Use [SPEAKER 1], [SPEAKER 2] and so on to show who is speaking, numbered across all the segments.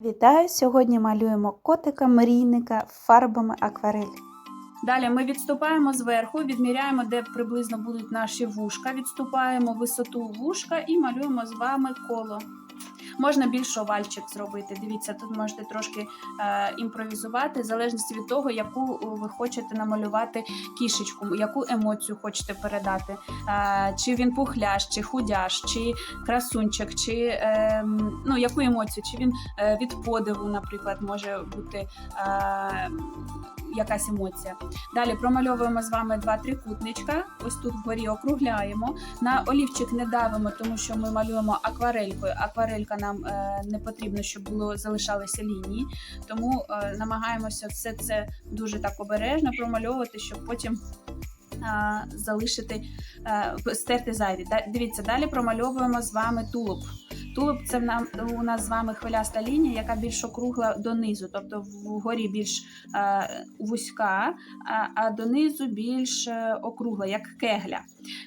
[SPEAKER 1] Вітаю! Сьогодні малюємо котика мрійника фарбами акварель. Далі ми відступаємо зверху, відміряємо, де приблизно будуть наші вушка, відступаємо висоту вушка і малюємо з вами коло. Можна більш овальчик зробити. Дивіться, тут можете трошки е, імпровізувати, в залежності від того, яку ви хочете намалювати кішечку, яку емоцію хочете передати. Е, чи він пухляш, чи худяш, чи красунчик, чи е, ну, яку емоцію, чи він е, від подиву, наприклад, може бути е, якась емоція. Далі промальовуємо з вами два трикутничка. Ось тут вгорі округляємо. На олівчик не давимо, тому що ми малюємо акварелькою. Акварелька нам е, не потрібно, щоб було залишалися лінії. Тому е, намагаємося все це дуже так обережно промальовувати, щоб потім. Залишити, е, стерти зайві. Дивіться, далі промальовуємо з вами тулуб. Тулуб це нам у нас з вами хвиляста лінія, яка більш округла донизу, тобто вгорі більш е, вузька, а, донизу більш е, округла, як кегля.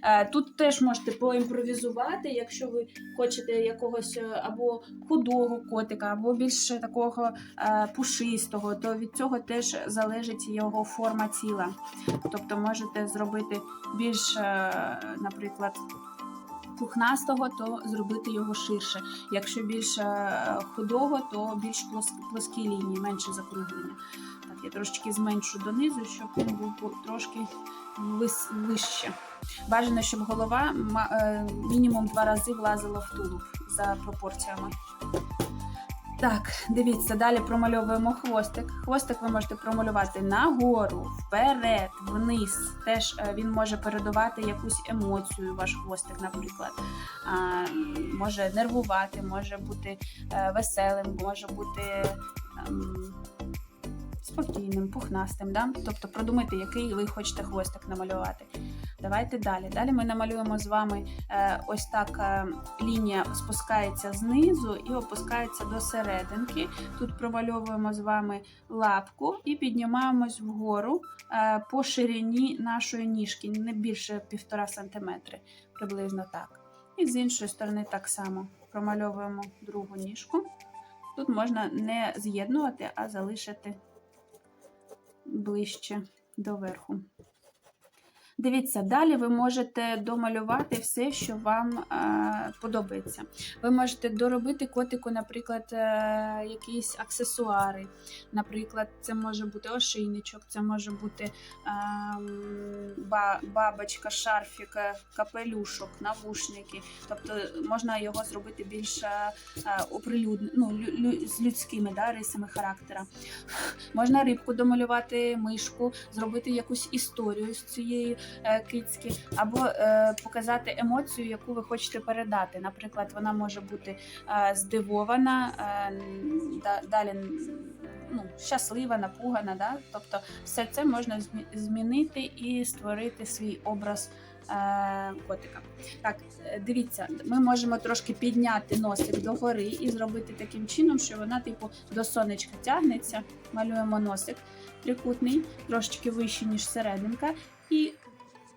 [SPEAKER 1] Е, тут теж можете поімпровізувати, якщо ви хочете якогось або худого котика, або більш такого пушистого, то від цього теж залежить його форма тіла. Тобто можете зробити більш, наприклад, пухнастого, то зробити його ширше. Якщо більш е, худого, то більш плос- плоскі лінії, менше закруглення. Так, я трошечки зменшу донизу, щоб він був трошки вище. Бажано, щоб голова е, мінімум два рази влазила в тулуб за пропорціями. Так, дивіться, далі промальовуємо хвостик. Хвостик ви можете промалювати нагору, вперед, вниз. Теж е, він може передавати якусь емоцію, ваш хвостик, наприклад. А, може нервувати, може бути е, веселим, може бути ем, спокійним, пухнастим. Да? Тобто продумайте, який ви хочете хвостик намалювати. Давайте далі. Далі ми намалюємо з вами е, ось так е, лінія спускається знизу і опускається до серединки. Тут промальовуємо з вами лапку і піднімаємось вгору е, по ширині нашої ніжки, не більше 1,5 см, приблизно так. І з іншої сторони так само промальовуємо другу ніжку. Тут можна не з'єднувати, а залишити ближче до верху. Дивіться, далі ви можете домалювати все, що вам е, подобається. Ви можете доробити котику, наприклад, е, якісь аксесуари. Наприклад, це може бути ошейничок, це може бути е, ба, бабочка, шарфік, е, капелюшок, навушники. Тобто можна його зробити більш е, ну, з людськими да, рисами характера. Можна рибку домалювати, мишку, зробити якусь історію з цієї е, кицьки, або е, показати емоцію, яку ви хочете передати. Наприклад, вона може бути е, здивована, далі ну, щаслива, напугана. Да? Тобто, все це можна змінити і створити свій образ. Котика. Так, дивіться, ми можемо трошки підняти носик догори і зробити таким чином, що вона, типу, до сонечка тягнеться. Малюємо носик трикутний, трошечки вищий, ніж серединка, і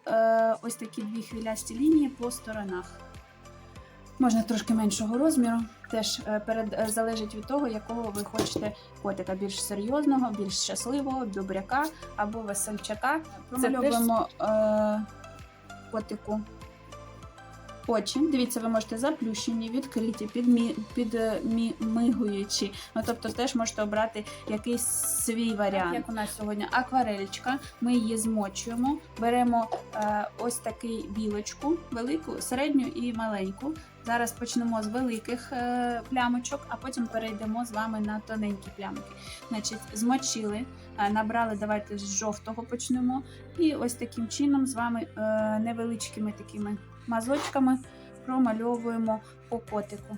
[SPEAKER 1] е, ось такі дві хвилясті лінії по сторонах. Можна трошки меншого розміру, теж е, перед, е, залежить від того, якого ви хочете котика. Більш серйозного, більш щасливого, добряка або весельчака. Промальовуємо е, котику очі. Дивіться, ви можете заплющені, відкриті, підмі, підмигуючі. Ну, тобто теж можете обрати якийсь свій варіант. Як у нас сьогодні акварельчка, ми її змочуємо, беремо е, ось такий білочку, велику, середню і маленьку. Зараз почнемо з великих е, плямочок, а потім перейдемо з вами на тоненькі плямки. Значить, змочили, е, набрали, давайте з жовтого почнемо. І ось таким чином з вами е, невеличкими такими мазочками промальовуємо по котику.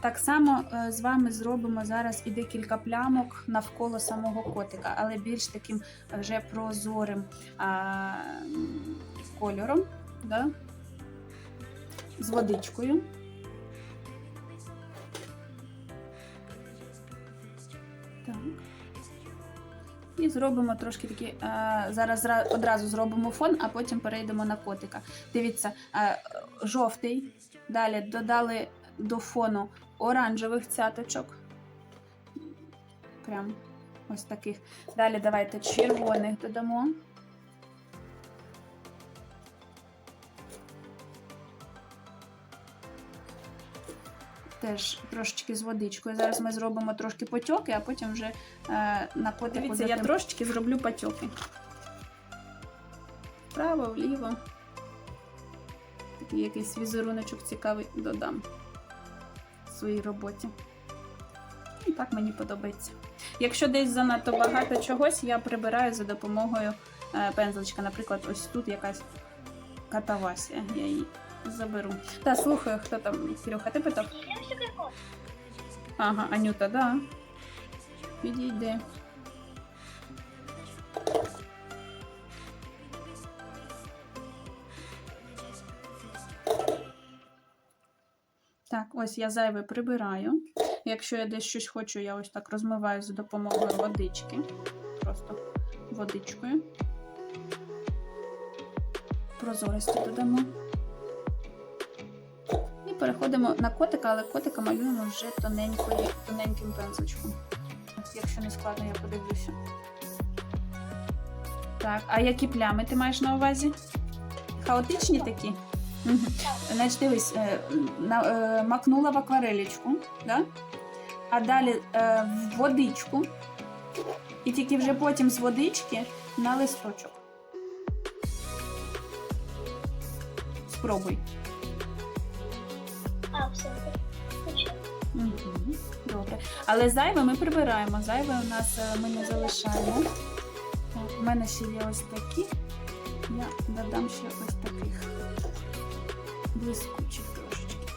[SPEAKER 1] Так само е, з вами зробимо зараз і декілька плямок навколо самого котика, але більш таким вже прозорим а, кольором, да? з водичкою. Так. І зробимо трошки такі. Е, зараз одразу зробимо фон, а потім перейдемо на котика. Дивіться, е, жовтий. Далі додали до фону оранжевих цяточок. Прям ось таких. Далі давайте червоних додамо. Теж трошечки з водичкою. Зараз ми зробимо трошки потьоки, а потім вже е, на котику. Дивіться, я трошечки зроблю потьоки. Вправо, вліво. Такий якийсь візеруночок цікавий додам в своїй роботі. І так мені подобається. Якщо десь занадто багато чогось, я прибираю за допомогою е, пензличка. Наприклад, ось тут якась катавасія. Я її заберу. Та слухаю, хто там, Кирюха, ти питав? Ага, Анюта, да. Підійде. Так, ось я зайве прибираю. Якщо я десь щось хочу, я ось так розмиваю за допомогою водички. Просто водичкою. Прозорості додамо. Переходимо на котика, але котика малюємо вже тоненькою, тоненьким пензличком. Якщо не складно, я подивлюся. Так, а які плями ти маєш на увазі? Хаотичні такі? Значить, дивись, е, е, макнула в акварелечку, да? а далі е, в водичку, і тільки вже потім з водички на листочок. Спробуй. Добре. Але зайве ми прибираємо. Зайве у нас е, ми не залишаємо. У мене ще є ось такі. Я додам ще ось таких блискучих трошечки.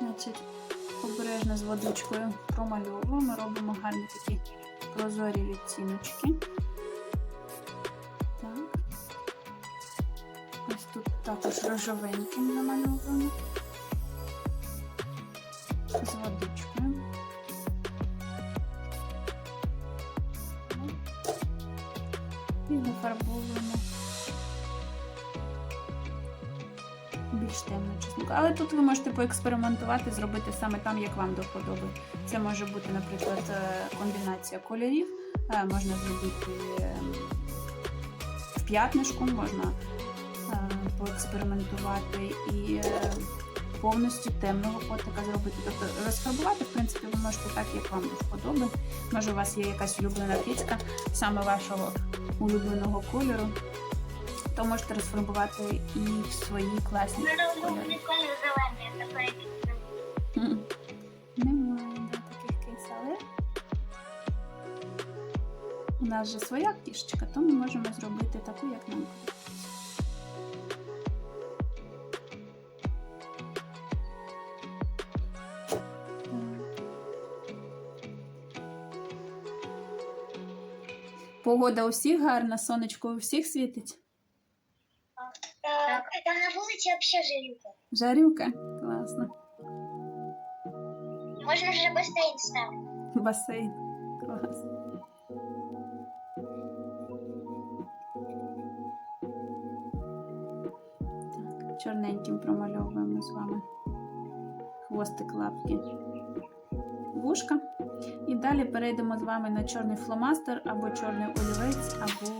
[SPEAKER 1] Значить, обережно з водичкою промальовуємо, робимо гарні такі прозорі відтіночки. Так. Ось тут також рожовеньким замальовуємо. З водичкою. І зафарбовуємо Але тут ви можете поекспериментувати, зробити саме там, як вам до вподоби. Це може бути, наприклад, е, комбінація кольорів. Е, Можна зробити е, в п'ятнишку, можна е, поекспериментувати і повністю темного котика зробити. Тобто розфарбувати, в принципі, ви можете так, як вам до вподоби. Може, у вас є якась улюблена кицька, саме вашого улюбленого кольору, то можете розфарбувати і в свої класні
[SPEAKER 2] колір зелений, такий.
[SPEAKER 1] М. Немає таких але у нас же своя кішечка, то ми можемо зробити таку, як нам подобається. Погода у всіх гарна, сонечко у всіх світить.
[SPEAKER 2] Вулиці взагалі жарюка.
[SPEAKER 1] Жарюка, класно.
[SPEAKER 2] Можна вже басейн ставити.
[SPEAKER 1] Басейн. Клас. Так, чорненьким промальовуємо з вами хвостик лапки вушка. І далі перейдемо з вами на чорний фломастер або чорний олівець, або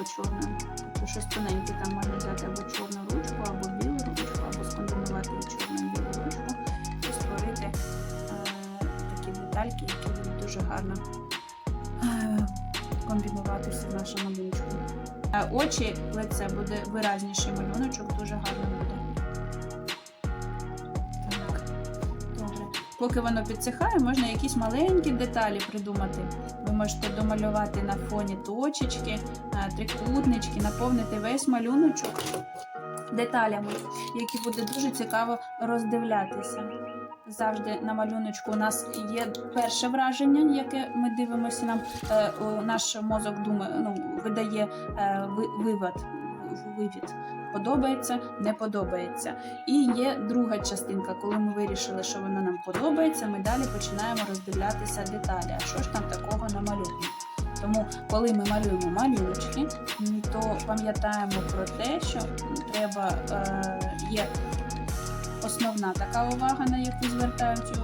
[SPEAKER 1] або чорною. Тобто щось там можна взяти або чорну ручку, або білу ручку, або скомбінувати чорну білу ручку і створити е, такі детальки, які будуть дуже гарно е, комбінуватися в нашому ручку. Е, очі, лице буде виразніший малюночок, дуже гарно буде. Поки воно підсихає, можна якісь маленькі деталі придумати. Ви можете домалювати на фоні точечки, е, трикутнички, наповнити весь малюночок деталями, які буде дуже цікаво роздивлятися завжди на малюночку у нас є перше враження, яке ми дивимося. Нам е, наш мозок думає, ну, видає е, вивід. Подобається, не подобається. І є друга частинка, коли ми вирішили, що вона нам подобається, ми далі починаємо роздивлятися деталі. А що ж там такого намальовано? Тому, коли ми малюємо малюночки, то пам'ятаємо про те, що треба е, є основна така увага, на яку звертають е,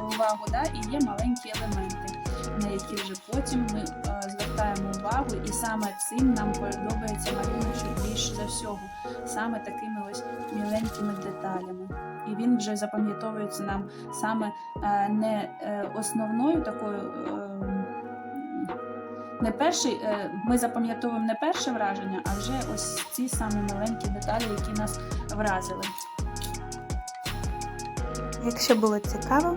[SPEAKER 1] увагу, да? і є маленькі елементи, на які вже потім ми е, звертаємо увагу, і саме цим нам подобається малюночок більше за всього, саме такими ось міленькими деталями. І він вже запам'ятовується нам саме е, не е, основною такою. е, не перший, е, ми запам'ятовуємо не перше враження, а вже ось ці самі маленькі деталі, які нас вразили.
[SPEAKER 3] Якщо було цікаво,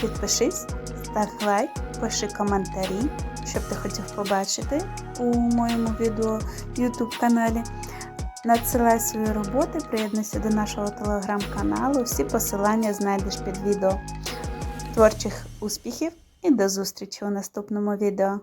[SPEAKER 3] підпишись, став лайк, пиши коментарі, що б ти хотів побачити у моєму відео YouTube каналі. Надсилай свої роботи, приєднуйся до нашого телеграм-каналу. Всі посилання знайдеш під відео. Творчих успіхів і до зустрічі у наступному відео.